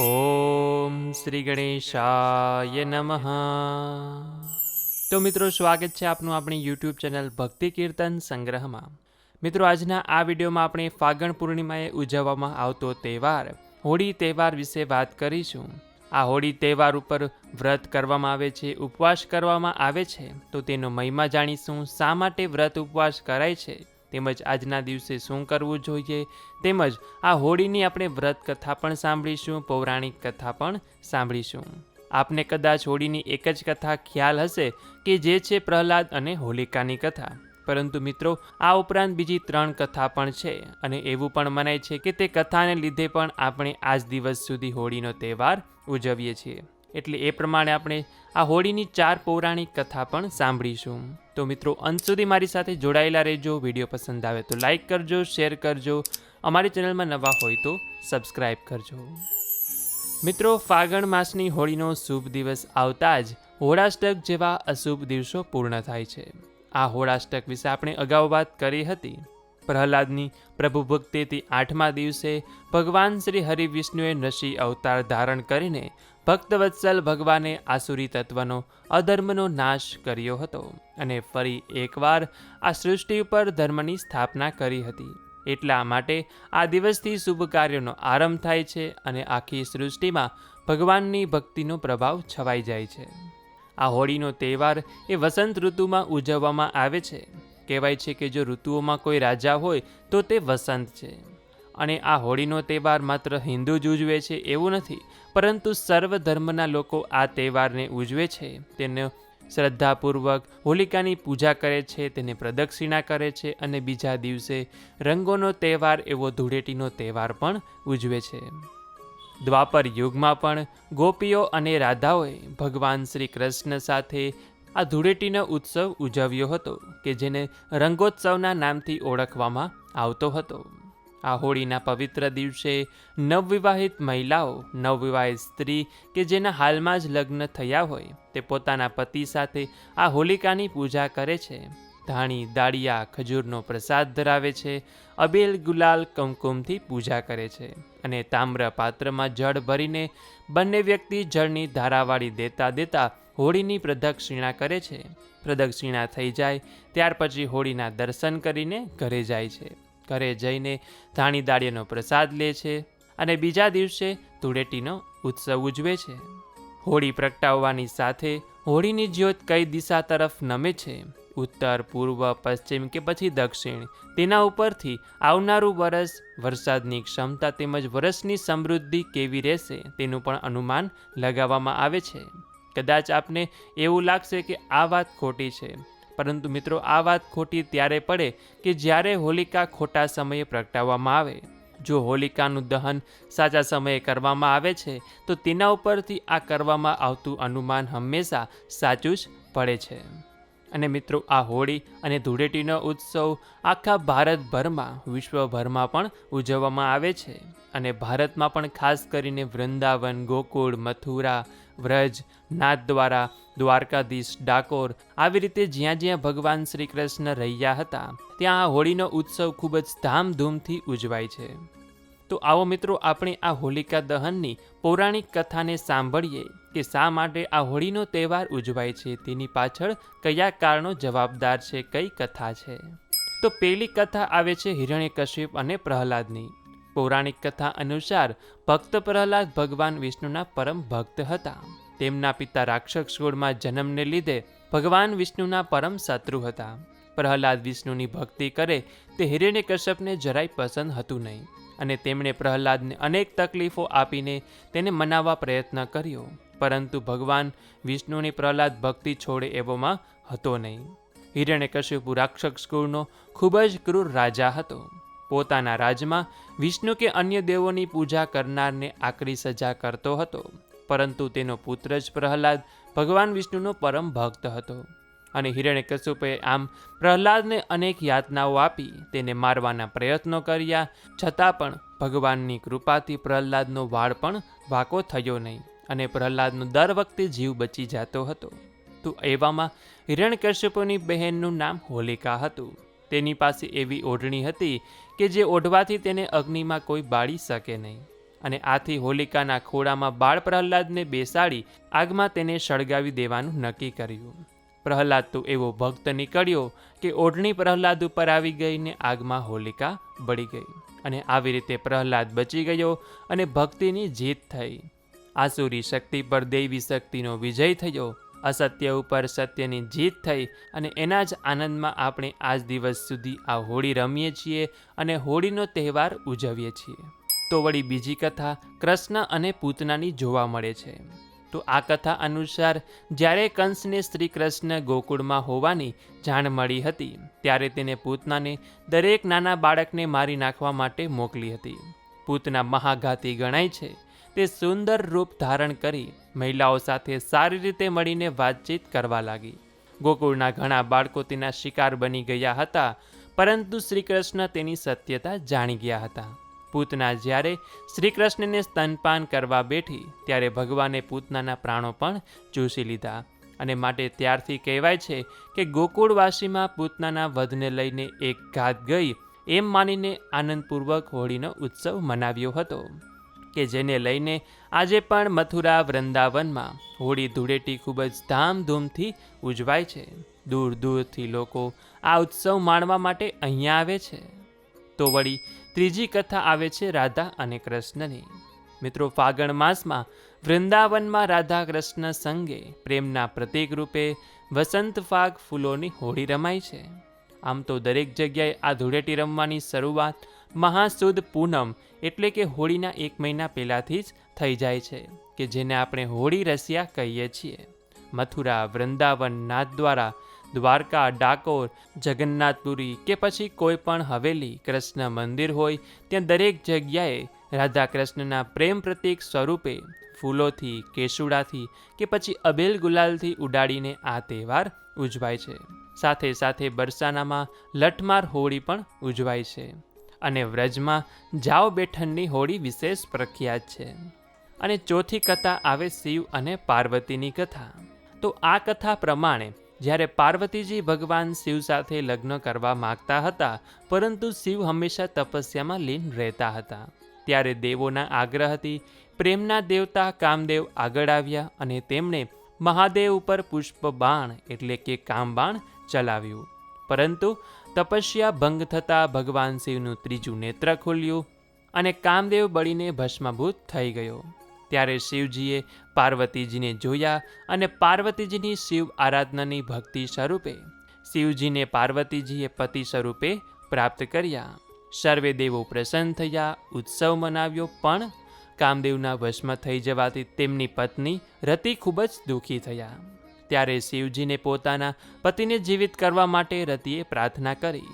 ઓમ શ્રી ગણેશાય નમઃ. તો મિત્રો, સ્વાગત છે આપનું આપણી યુટ્યુબ ચેનલ ભક્તિ કીર્તન સંગ્રહમાં. મિત્રો, આજના આ વિડીયોમાં આપણે ફાગણ પૂર્ણિમાએ ઉજવવામાં આવતો તહેવાર, હોળી તહેવાર વિશે વાત કરીશું. આ હોળી તહેવાર ઉપર વ્રત કરવામાં આવે છે, ઉપવાસ કરવામાં આવે છે. તો તેનો મહિમા જાણીશું, શા માટે વ્રત ઉપવાસ કરાય છે? તેમજ આજના દિવસે શું કરવું જોઈએ, તેમજ આ હોળીની આપણે વ્રત કથા પણ સાંભળીશું, પૌરાણિક કથા પણ સાંભળીશું. આપને કદાચ હોળીની એક જ કથા ખ્યાલ હશે કે જે છે પ્રહલાદ અને હોલિકાની કથા. પરંતુ મિત્રો, આ ઉપરાંત બીજી ત્રણ કથા પણ છે અને એવું પણ મનાય છે કે તે કથાને લીધે પણ આપણે આજ દિવસ સુધી હોળીનો તહેવાર ઉજવીએ છીએ. એટલે એ પ્રમાણે આપણે આ હોળીની ચાર પૌરાણિક કથા પણ સાંભળીશું. તો મિત્રો, અંત સુધી મારી સાથે જોડાયેલા રહેજો. વીડિયો પસંદ આવે તો લાઇક કરજો, શેર કરજો. અમારી ચેનલમાં નવા હોય તો સબસ્ક્રાઈબ કરજો. મિત્રો, ફાગણ માસની હોળીનો શુભ દિવસ આવતા જ હોળાષ્ટક જેવા અશુભ દિવસો પૂર્ણ થાય છે. આ હોળાષ્ટક વિશે આપણે અગાઉ વાત કરી હતી. પ્રહલાદની પ્રભુ ભક્તિથી આઠમા દિવસે ભગવાન શ્રી હરિવિષ્ણુએ નશી અવતાર ધારણ કરીને ભક્તવત્સલ ભગવાને આસુરી તત્વનો, અધર્મનો નાશ કર્યો હતો અને ફરી એકવાર આ સૃષ્ટિ ઉપર ધર્મની સ્થાપના કરી હતી. એટલા માટે આ દિવસથી શુભ કાર્યનો આરંભ થાય છે અને આખી સૃષ્ટિમાં ભગવાનની ભક્તિનો પ્રભાવ છવાઈ જાય છે. આ હોળીનો તહેવાર એ વસંત ઋતુમાં ઉજવવામાં આવે છે. કહેવાય છે કે જો ઋતુઓમાં કોઈ રાજા હોય, તો તે વસંત છે. અને આ હોળીનો તહેવાર માત્ર હિન્દુ જ ઉજવે છે એવું નથી, પરંતુ સર્વ ધર્મના લોકો આ તહેવારને ઉજવે છે. તેને શ્રદ્ધાપૂર્વક હોલિકાની પૂજા કરે છે, તેને પ્રદક્ષિણા કરે છે અને બીજા દિવસે રંગોનો તહેવાર એવો ધૂળેટીનો તહેવાર પણ ઉજવે છે. દ્વાપર યુગમાં પણ ગોપીઓ અને રાધાઓએ ભગવાન શ્રી કૃષ્ણ સાથે આ ધૂળેટીનો ઉત્સવ ઉજવ્યો હતો કે જેને રંગોત્સવના નામથી ઓળખવામાં આવતો હતો. આ હોળીના પવિત્ર દિવસે નવવિવાહિત મહિલાઓ, નવવિવાહિત સ્ત્રી કે જેના હાલમાં જ લગ્ન થયા હોય, તે પોતાના પતિ સાથે આ હોલિકાની પૂજા કરે છે. ધાણી, દાળિયા, ખજૂરનો પ્રસાદ ધરાવે છે, અબેલ ગુલાલ કુમકુમથી પૂજા કરે છે અને તામ્ર પાત્રમાં જળ ભરીને બંને વ્યક્તિ જળની ધારાવાળી દેતા દેતા હોળીની પ્રદક્ષિણા કરે છે. પ્રદક્ષિણા થઈ જાય, ત્યાર પછી હોળીના દર્શન કરીને ઘરે જાય છે. ઘરે જઈને ધાણી દાળિયાનો પ્રસાદ લે છે અને બીજા દિવસે ધૂળેટીનો ઉત્સવ ઉજવે છે. હોળી પ્રગટાવવાની સાથે હોળીની જ્યોત કઈ દિશા તરફ નમે છે? ઉત્તર, પૂર્વ, પશ્ચિમ કે પછી દક્ષિણ? તેના ઉપરથી આવનારું વરસ વરસાદની ક્ષમતા તેમજ વરસની સમૃદ્ધિ કેવી રહેશે તેનું પણ અનુમાન લગાવવામાં આવે છે. કદાચ આપને એવું લાગશે કે આ વાત ખોટી છે. પરંતુ મિત્રો, આ વાત ખોટી ત્યારે પડે કે જ્યારે હોલિકા ખોટા સમયે પ્રગટાવવામાં આવે. જો હોલિકાનું દહન સાચા સમયે કરવામાં આવે છે, તો તેના ઉપરથી આ કરવામાં આવતું અનુમાન હંમેશા સાચું જ પડે છે. અને મિત્રો, આ હોળી અને ધૂળેટીનો ઉત્સવ આખા ભારતભરમાં, વિશ્વભરમાં પણ ઉજવવામાં આવે છે. અને ભારતમાં પણ ખાસ કરીને વૃંદાવન, ગોકુળ, મથુરા, વ્રજ, નાથદ્વારા, દ્વારકાધીશ, ડાકોર આવી રીતે જ્યાં જ્યાં ભગવાન શ્રી કૃષ્ણ રહ્યા હતા, ત્યાં આ હોળીનો ઉત્સવ ખૂબ જ ધામધૂમથી ઉજવાય છે. તો આવો મિત્રો, આપણે આ હોલિકા દહનની પૌરાણિક કથાને સાંભળીએ કે શા માટે આ હોળીનો તહેવાર ઉજવાય છે, તેની પાછળ કયા કારણો જવાબદાર છે, કઈ કથા છે? તો પેલી કથા આવે છે હિરણ્યકશ્યપ અને પ્રહલાદની. પૌરાણિક કથા અનુસાર ભક્ત પ્રહલાદ ભગવાન વિષ્ણુના પરમ ભક્ત હતા. તેમના પિતા રાક્ષસ કુળમાં જન્મને લીધે ભગવાન વિષ્ણુના પરમ શત્રુ હતા. પ્રહલાદ વિષ્ણુની ભક્તિ કરે તે હિરણ્યકશ્યપને જરાય પસંદ હતું નહીં. અને તેમણે પ્રહલાદને અનેક તકલીફો આપીને તેને મનાવવા પ્રયત્ન કર્યો. પરંતુ ભગવાન વિષ્ણુની પ્રહલાદ ભક્તિ છોડે એવોમાં હતો નહીં. હિરણ્યકશ્યપુ રાક્ષસ કુળનો ખૂબ જ ક્રૂર રાજા હતો. પોતાના રાજમાં વિષ્ણુ કે અન્ય દેવોની પૂજા કરનારને આકરી સજા કરતો હતો. પરંતુ તેનો પુત્ર જ પ્રહલાદ ભગવાન વિષ્ણુનો પરમ ભક્ત હતો. અને હિરણ્યકશ્યપે આમ પ્રહલાદને અનેક યાતનાઓ આપી તેને મારવાના પ્રયત્નો કર્યા, છતાં પણ ભગવાનની કૃપાથી પ્રહલાદનો વાળ પણ વાંકો થયો નહીં અને પ્રહલાદનો દર વખતે જીવ બચી જતો હતો. તો એવામાં હિરણ્યકશ્યપુની બહેનનું નામ હોલિકા હતું. તેની પાસે એવી ઓઢણી હતી કે જે ઓઢવાથી તેને અગ્નિમાં કોઈ બાળી શકે નહીં અને આથી હોલિકાના ખોળામાં બાળ પ્રહલાદને બેસાડી આગમાં તેને સળગાવી દેવાનું નક્કી કર્યું. પ્રહલાદ તો એવો ભક્ત નીકળ્યો કે ઓઢણી પ્રહલાદ ઉપર આવી ગઈને આગમાં હોલિકા બળી ગઈ. અને આવી રીતે પ્રહલાદ બચી ગયો અને ભક્તિની જીત થઈ. આસુરી શક્તિ પર દૈવી શક્તિનો વિજય થયો. અસત્ય ઉપર સત્યની જીત થઈ અને એના જ આનંદમાં આપણે આજ દિવસ સુધી આ હોળી રમીએ છીએ અને હોળીનો તહેવાર ઉજવીએ છીએ. તો વળી બીજી કથા કૃષ્ણ અને પૂતનાની જોવા મળે છે. તો આ કથા અનુસાર જ્યારે કંસને શ્રી કૃષ્ણ ગોકુળમાં હોવાની જાણ મળી હતી, ત્યારે તેને પૂતનાને દરેક નાના બાળકને મારી નાખવા માટે મોકલી હતી. પૂતના મહાઘાતી ગણાય છે. તે સુંદર રૂપ ધારણ કરી મહિલાઓ સાથે સારી રીતે મળીને વાતચીત કરવા લાગી. ગોકુળના ઘણા બાળકો તેના શિકાર બની ગયા હતા, પરંતુ શ્રી કૃષ્ણ તેની સત્યતા જાણી ગયા હતા. પૂતના જ્યારે શ્રીકૃષ્ણને સ્તનપાન કરવા બેઠી, ત્યારે ભગવાને પૂતનાના પ્રાણો પણ ચૂસી લીધા. અને માટે ત્યારથી કહેવાય છે કે ગોકુળવાસીમાં પૂતનાના વધને લઈને એક ઘાત ગઈ, એમ માનીને આનંદપૂર્વક હોળીનો ઉત્સવ મનાવ્યો હતો. કે જેને લઈને આજે પણ મથુરા વૃંદાવનમાં હોળી ધૂળેટી ખૂબ જ ધામધૂમથી ઉજવાય છે. દૂર દૂરથી લોકો આ ઉત્સવ માણવા માટે અહીંયા આવે છે. તો વળી ત્રીજી કથા આવે છે રાધા અને કૃષ્ણની. મિત્રો, ફાગણ માસમાં વૃંદાવનમાં રાધા કૃષ્ણ સંગે પ્રેમના પ્રતીક રૂપે વસંત ફાગ ફૂલોની હોળી રમાય છે. આમ તો દરેક જગ્યાએ આ ધૂળેટી રમવાની શરૂઆત મહાસુદ પૂનમ એટલે કે હોળીના એક મહિના પહેલાંથી જ થઈ જાય છે, કે જેને આપણે હોળી રસિયા કહીએ છીએ. મથુરા વૃંદાવન નાથદ્વારા દ્વારકા, ડાકોર જગન્નાથપુરી કે પછી કોઈ પણ હવેલી કૃષ્ણ મંદિર હોય, ત્યાં દરેક જગ્યાએ રાધા કૃષ્ણના પ્રેમ પ્રતીક સ્વરૂપે ફૂલોથી, કેસુડાથી કે પછી અબેલ ગુલાલથી ઉડાડીને આ તહેવાર ઉજવાય છે. સાથે સાથે બરસાનામાં લઠમાર હોળી પણ ઉજવાય છે અને વ્રજમાં જાઓ બેઠનની હોળી વિશેષ પ્રખ્યાત છે. અને ચોથી કથા આવે શિવ અને પાર્વતીની કથા. તો આ કથા પ્રમાણે જ્યારે પાર્વતીજી ભગવાન શિવ સાથે લગ્ન કરવા માગતા હતા, પરંતુ શિવ હંમેશા તપસ્યામાં લીન રહેતા હતા. ત્યારે દેવોના આગ્રહથી પ્રેમના દેવતા કામદેવ આગળ આવ્યા અને તેમણે મહાદેવ ઉપર પુષ્પ બાણ એટલે કે કામબાણ ચલાવ્યું. પરંતુ તપસ્યા ભંગ થતાં ભગવાન શિવનું ત્રીજું નેત્ર ખુલ્યું અને કામદેવ બળીને ભસ્મભૂત થઈ ગયો. ત્યારે શિવજીએ પાર્વતીજીને જોયા અને પાર્વતીજીની શિવ આરાધનાની ભક્તિ સ્વરૂપે શિવજીને પાર્વતીજીએ પતિ સ્વરૂપે પ્રાપ્ત કર્યા. સર્વે દેવો પ્રસન્ન થયા, ઉત્સવ મનાવ્યો, પણ કામદેવના વશમાં થઈ જવાથી તેમની પત્ની રતિ ખૂબ જ દુઃખી થયા. ત્યારે શિવજીને પોતાના પતિને જીવિત કરવા માટે રતિએ પ્રાર્થના કરી.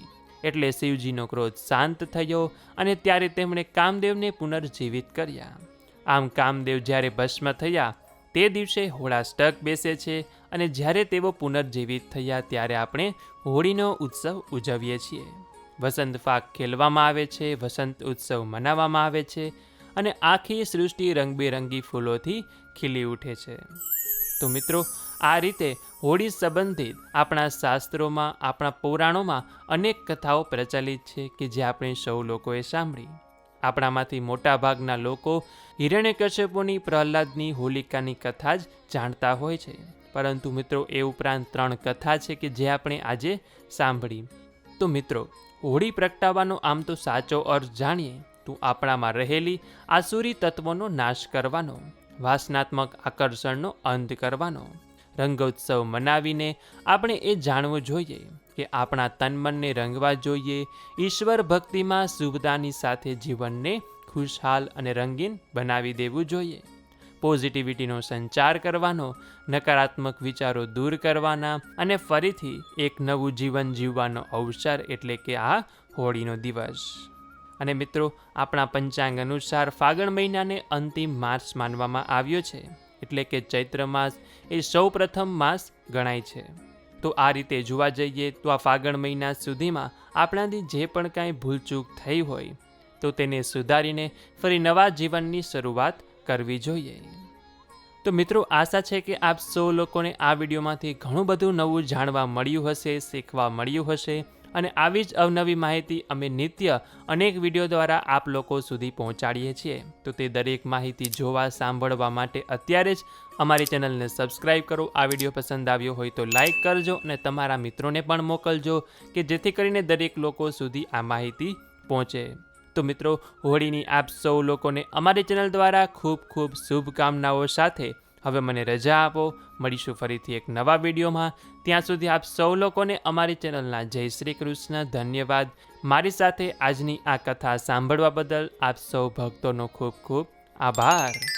એટલે શિવજીનો ક્રોધ શાંત થયો અને ત્યારે તેમણે કામદેવને પુનર્જીવિત કર્યા. આમ કામદેવ જ્યારે ભસ્મ થયા, તે દિવસે હોળા સ્ટક બેસે છે અને જ્યારે તેઓ પુનર્જીવિત થયા ત્યારે આપણે હોળીનો ઉત્સવ ઉજવીએ છીએ. વસંત પાક ખેલવામાં આવે છે, વસંત ઉત્સવ મનાવવામાં આવે છે અને આખી સૃષ્ટિ રંગબેરંગી ફૂલોથી ખીલી ઉઠે છે. તો મિત્રો, આ રીતે હોળી સંબંધિત આપણા શાસ્ત્રોમાં, આપણા પુરાણોમાં અનેક કથાઓ પ્રચલિત છે કે જે આપણે સૌ લોકોએ સાંભળી. આપણામાંથી મોટાભાગના લોકો હિરણ્યકશ્યપોની પ્રહલાદની હોલિકાની કથા જ જાણતા હોય છે. પરંતુ મિત્રો, એ ઉપરાંત ત્રણ કથા છે કે જે આપણે આજે સાંભળી તો મિત્રો, હોળી પ્રગટાવવાનો આમ તો સાચો અર્થ જાણીએ. તો આપણામાં રહેલી આસુરી તત્વોનો નાશ કરવાનો, વાસનાત્મક આકર્ષણનો અંત કરવાનો. રંગોત્સવ મનાવીને આપણે એ જાણવું જોઈએ કે આપણા તન મનને રંગવા જોઈએ, ઈશ્વર ભક્તિમાં શુભતાની સાથે જીવનને ખુશહાલ અને રંગીન બનાવી દેવું જોઈએ. પોઝિટિવિટીનો સંચાર કરવાનો, નકારાત્મક વિચારો દૂર કરવાના અને ફરીથી એક નવું જીવન જીવવાનો અવસર એટલે કે આ હોળીનો દિવસ. અને મિત્રો, આપણા પંચાંગ અનુસાર ફાગણ મહિનાને અંતિમ માસ માનવામાં આવ્યો છે. એટલે કે ચૈત્ર માસ એ સૌ પ્રથમ માસ ગણાય છે. તો આ રીતે જોવા જઈએ તો આ ફાગણ મહિના સુધીમાં આપણાથી જે પણ કાંઈ ભૂલચૂક થઈ હોય તો તેને સુધારીને ફરી નવા જીવનની શરૂઆત કરવી જોઈએ. તો મિત્રો, આશા છે કે આપ સૌ લોકોને આ વિડીયોમાંથી ઘણું બધું નવું જાણવા મળ્યું હશે, શીખવા મળ્યું હશે અને આવી જ અવનવી માહિતી અમે નિત્ય અનેક વીડિયો દ્વારા આપ લોકો સુધી પહોંચાડીએ છીએ. તો તે દરેક માહિતી જોવા, સાંભળવા માટે અત્યારે જ અમારી ચેનલને સબસ્ક્રાઇબ કરો. આ વીડિયો પસંદ આવ્યો હોય તો લાઇક કરજો અને તમારા મિત્રોને પણ મોકલજો કે જેથી કરીને દરેક લોકો સુધી આ માહિતી પહોંચે. તો મિત્રો, હોળીની આપ સૌ લોકોને અમારી ચેનલ દ્વારા ખૂબ ખૂબ શુભકામનાઓ સાથે હવે મને રજા આપો. મળીશું ફરીથી એક નવા વિડીયોમાં. ત્યાં સુધી આપ સૌ લોકોને અમારી ચેનલના જય શ્રી કૃષ્ણ, ધન્યવાદ. મારી સાથે આજની આ કથા સાંભળવા બદલ આપ સૌ ભક્તોનો ખૂબ ખૂબ આભાર.